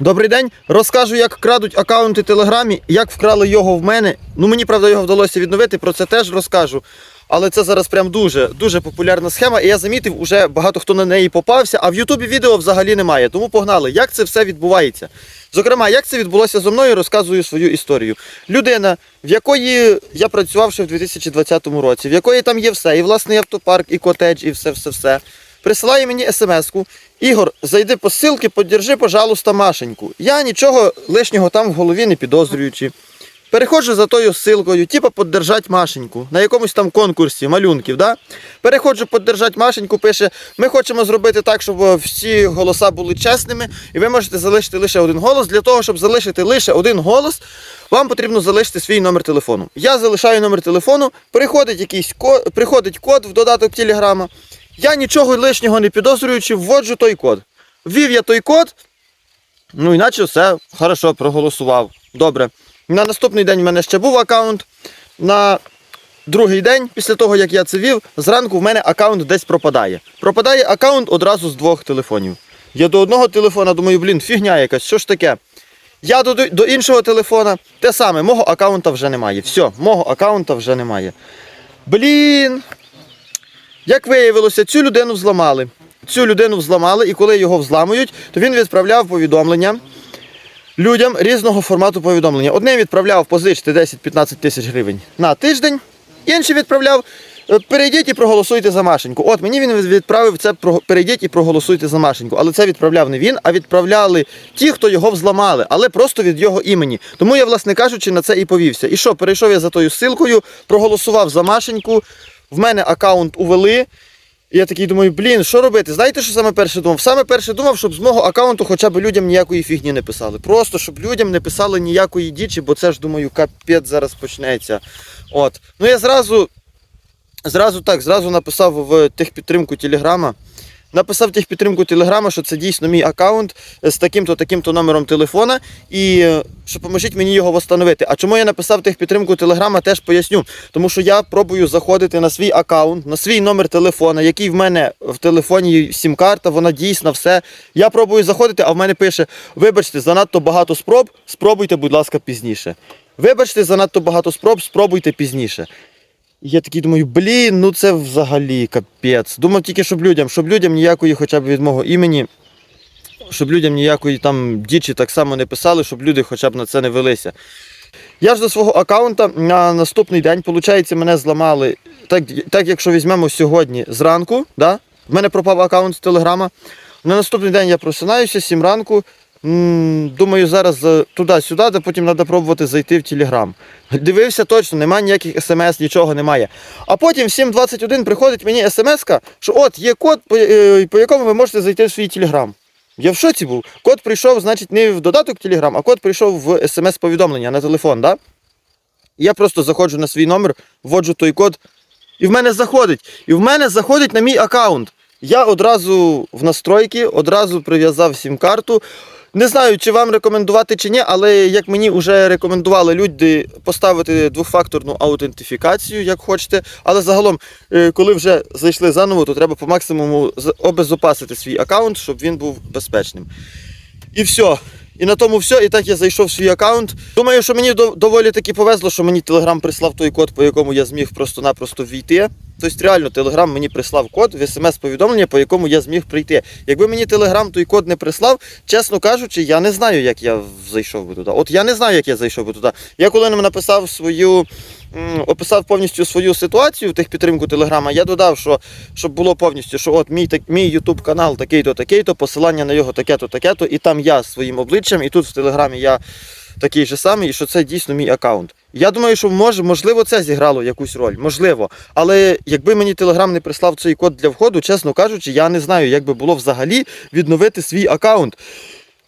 Добрий день. Розкажу, як крадуть аккаунти Телеграмі, як вкрали його в мене. Ну мені правда його вдалося відновити, про це теж розкажу. Але це зараз прям дуже дуже популярна схема, і я замітив, уже багато хто на неї попався, а в Ютубі відео взагалі немає. Тому погнали, як це все відбувається. Зокрема, як це відбулося зо мною, розказую свою історію. Людина, в якої я працював ще в 2020 році, в якої там є все, і власний автопарк, і котедж, і все, все, все. Присилає мені смс-ку. Ігор, зайди по ссылки, подержи, пожалуйста, Машеньку. Я нічого лишнього там в голові не підозрюючи. Переходжу за тою ссылкою, типа поддержать Машеньку на якомусь там конкурсі малюнків. Да? Переходжу поддержать Машеньку, пише: ми хочемо зробити так, щоб всі голоса були чесними, і ви можете залишити лише один голос. Для того, щоб залишити лише один голос, вам потрібно залишити свій номер телефону. Я залишаю номер телефону, приходить якийсь код, приходить код в додаток Телеграма. Я нічого лишнього не підозрюючи, вводжу той код. Ввів я той код, ну іначе все хорошо, проголосував. Добре. На наступний день в мене ще був аккаунт. На другий день, після того, як я це вів, зранку в мене аккаунт десь пропадає. Пропадає аккаунт одразу з двох телефонів. Я до одного телефона думаю, блін, фігня якась, що ж таке? Я до, до іншого телефона те саме, мого аккаунта вже немає. Все, мого аккаунта вже немає. Блін. Як виявилося, цю людину взламали. Цю людину взламали, і коли його взламують, то він відправляв повідомлення людям різного формату повідомлення. Одним відправляв позичте 10-15 тисяч гривень на тиждень, інший відправляв. «Е, Перейдіть і проголосуйте за Машеньку. От мені він відправив це «Про- перейдіть і проголосуйте за Машеньку. Але це відправляв не він, а відправляли ті, хто його взламали, але просто від його імені. Тому я, власне кажучи, на це і повівся. І що, перейшов я за тою ссылкою, проголосував за Машеньку, в мене аккаунт увели. І я такий думаю, блін, що робити? Знаєте, що саме перше думав? Саме перше думав, щоб з мого аккаунту хоча б людям ніякої фігні не писали. Просто щоб людям не писали ніякої дічі, бо це ж думаю, капець зараз почнеться. От. Ну я зразу, зразу так, зразу написав в техпідтримку Телеграма. Написав техпідтримку Телеграма, що це дійсно мій аккаунт з таким-то таким-то номером телефона, і е, що поможіть мені його встановити. А чому я написав техпідтримку Телеграма, теж поясню. Тому що я пробую заходити на свій аккаунт, на свій номер телефона, який в мене в телефоні сім-карта, вона дійсна, все. Я пробую заходити, а в мене пише: вибачте, занадто багато спроб, спробуйте, будь ласка, пізніше. Вибачте, занадто багато спроб, спробуйте пізніше. Я такий думаю, блін, ну це взагалі капець. Думав тільки, щоб людям, щоб людям ніякої хоча б від мого імені, щоб людям ніякої там дічі так само не писали, щоб люди хоча б на це не велися. Я ж до свого аккаунта на наступний день, виходить, мене зламали. Так, так якщо візьмемо сьогодні зранку, да? в мене пропав аккаунт з Телеграма. На наступний день я просинаюся, 7 ранку. Думаю, зараз е, туди-сюди, де потім треба пробувати зайти в Телеграм. Дивився точно, немає ніяких смс, нічого немає. А потім в 7.21 приходить мені смс, що от є код, по, е, по якому ви можете зайти в свій Телеграм. Я в шоці був. Код прийшов, значить, не в додаток Телеграм, а код прийшов в смс-повідомлення на телефон. Да? Я просто заходжу на свій номер, вводжу той код, і в мене заходить. І в мене заходить на мій аккаунт. Я одразу в настройки, одразу прив'язав сім-карту. Не знаю, чи вам рекомендувати чи ні, але як мені вже рекомендували люди поставити двофакторну аутентифікацію, як хочете. Але загалом, е, коли вже зайшли заново, то треба по максимуму обезопасити свій аккаунт, щоб він був безпечним. І все. І на тому все. І так я зайшов в свій аккаунт. Думаю, що мені доволі таки повезло, що мені Телеграм прислав той код, по якому я зміг просто-напросто війти. Тобто, реально, Телеграм мені прислав код в смс-повідомлення, по якому я зміг прийти. Якби мені Телеграм той код не прислав, чесно кажучи, я не знаю, як я зайшов би туди. От я не знаю, як я зайшов би туди. Я коли написав свою. Описав повністю свою ситуацію в техпідтримку Телеграма, я додав, що щоб було повністю, що от мій так- мій Ютуб канал такий-то, такий-то, посилання на його таке-то, таке-то, і там я своїм обличчям, і тут в Телеграмі я такий же самий, і що це дійсно мій аккаунт. Я думаю, що може, можливо, це зіграло якусь роль, можливо. Але якби мені Телеграм не прислав цей код для входу, чесно кажучи, я не знаю, як би було взагалі відновити свій аккаунт.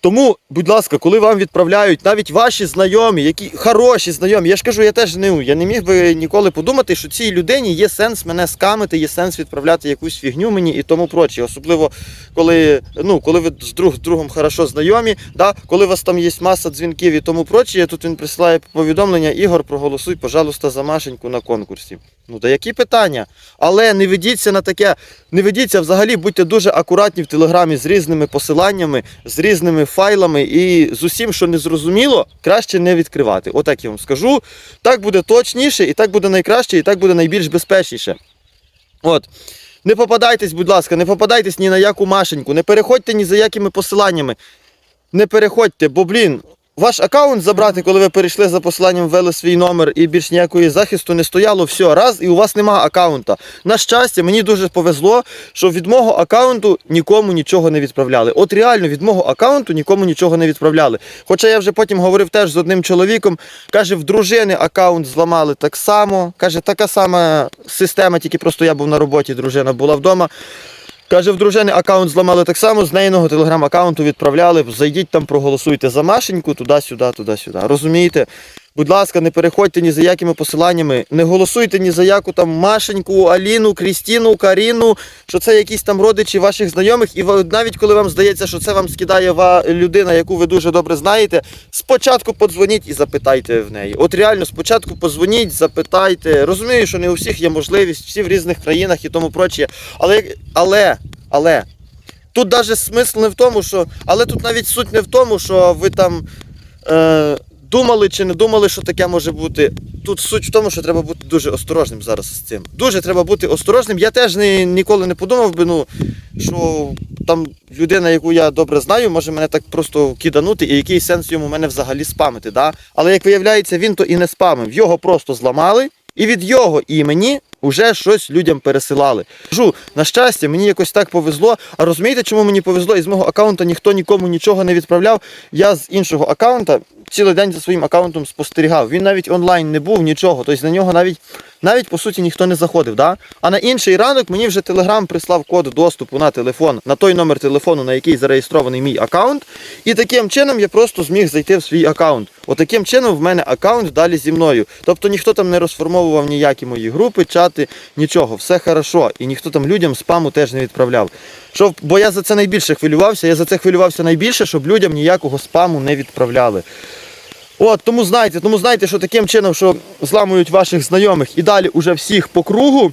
Тому, будь ласка, коли вам відправляють навіть ваші знайомі, які хороші знайомі, я ж кажу, я теж не, я не міг би ніколи подумати, що цій людині є сенс мене скамити, є сенс відправляти якусь фігню мені і тому проче. Особливо, коли, ну, коли ви з друг з другом хорошо знайомі, да? коли у вас там є маса дзвінків і тому проче, тут він присилає повідомлення, Ігор, проголосуй, пожалуйста, за Машеньку на конкурсі. Ну, та які питання? Але не ведіться на таке, не ведіться взагалі, будьте дуже акуратні в телеграмі з різними посиланнями, з різними файлами і з усім, що не зрозуміло, краще не відкривати. Отак я вам скажу. Так буде точніше, і так буде найкраще, і так буде найбільш безпечніше. От. Не попадайтесь, будь ласка, не попадайтесь ні на яку машеньку, не переходьте ні за якими посиланнями. Не переходьте, бо, блін, ваш аккаунт забрати, коли ви перейшли за посиланням, ввели свій номер і більш ніякої захисту не стояло, все, раз, і у вас нема аккаунта. На щастя, мені дуже повезло, що від мого аккаунту нікому нічого не відправляли. От реально від мого аккаунту нікому нічого не відправляли. Хоча я вже потім говорив теж з одним чоловіком, каже, в дружини аккаунт зламали так само. Каже, така сама система, тільки просто я був на роботі, дружина була вдома. Каже, в дружини аккаунт зламали так само, з неїного телеграм-аккаунту відправляли. Зайдіть там, проголосуйте за Машеньку, туди-сюди, туди-сюди. Розумієте? Будь ласка, не переходьте ні за якими посиланнями, не голосуйте ні за яку там Машеньку, Аліну, Крістіну, Каріну, що це якісь там родичі ваших знайомих. І навіть коли вам здається, що це вам скидає людина, яку ви дуже добре знаєте, спочатку подзвоніть і запитайте в неї. От реально, спочатку подзвоніть, запитайте. Розумію, що не у всіх є можливість, всі в різних країнах і тому прочее. Але, але, але. Тут навіть смисл не в тому, що. Але тут навіть суть не в тому, що ви там е, думали чи не думали, що таке може бути. Тут суть в тому, що треба бути дуже осторожним зараз з цим. Дуже треба бути осторожним. Я теж ні, ніколи не подумав би, ну, що там людина, яку я добре знаю, може мене так просто киданути, і який сенс йому мене взагалі спамити. Да? Але як виявляється, він то і не спамив. Його просто зламали, і від його імені вже щось людям пересилали. Кажу, на щастя, мені якось так повезло. А розумієте, чому мені повезло? Із мого аккаунта ніхто нікому нічого не відправляв. Я з іншого аккаунта цілий день за своїм аккаунтом спостерігав. Він навіть онлайн не був, нічого. Тобто на нього навіть, навіть по суті ніхто не заходив. Да? А на інший ранок мені вже Телеграм прислав код доступу на телефон, на той номер телефону, на який зареєстрований мій аккаунт. І таким чином я просто зміг зайти в свій аккаунт. Отаким чином в мене аккаунт далі зі мною. Тобто ніхто там не розформовував ніякі мої групи, чати, нічого, все хорошо. І ніхто там людям спаму теж не відправляв. Що, бо я за це найбільше хвилювався. Я за це хвилювався найбільше, щоб людям ніякого спаму не відправляли. От, тому знайте, тому знайте, що таким чином, що зламують ваших знайомих і далі уже всіх по кругу.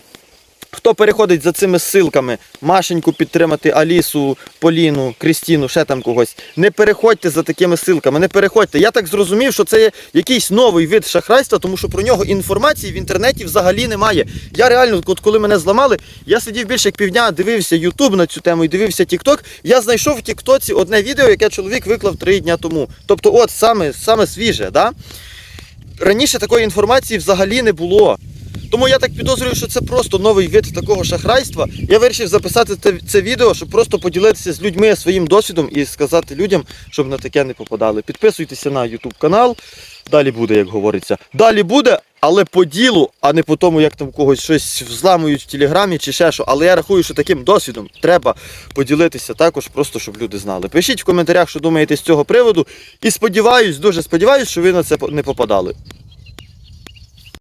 Хто переходить за цими ссылками, Машеньку підтримати, Алісу, Поліну, Крістіну, ще там когось. Не переходьте за такими ссылками, не переходьте. Я так зрозумів, що це є якийсь новий вид шахрайства, тому що про нього інформації в інтернеті взагалі немає. Я реально, от коли мене зламали, я сидів більше як півдня, дивився Ютуб на цю тему і дивився Тікток. Я знайшов в Тіктоці одне відео, яке чоловік виклав три дня тому. Тобто, от саме, саме свіже, да? Раніше такої інформації взагалі не було. Тому я так підозрюю, що це просто новий вид такого шахрайства. Я вирішив записати це, відео, щоб просто поділитися з людьми своїм досвідом і сказати людям, щоб на таке не попадали. Підписуйтеся на YouTube канал. Далі буде, як говориться. Далі буде, але по ділу, а не по тому, як там когось щось взламують в телеграмі чи ще що. Але я рахую, що таким досвідом треба поділитися також, просто щоб люди знали. Пишіть в коментарях, що думаєте з цього приводу. І сподіваюсь, дуже сподіваюсь, що ви на це не попадали.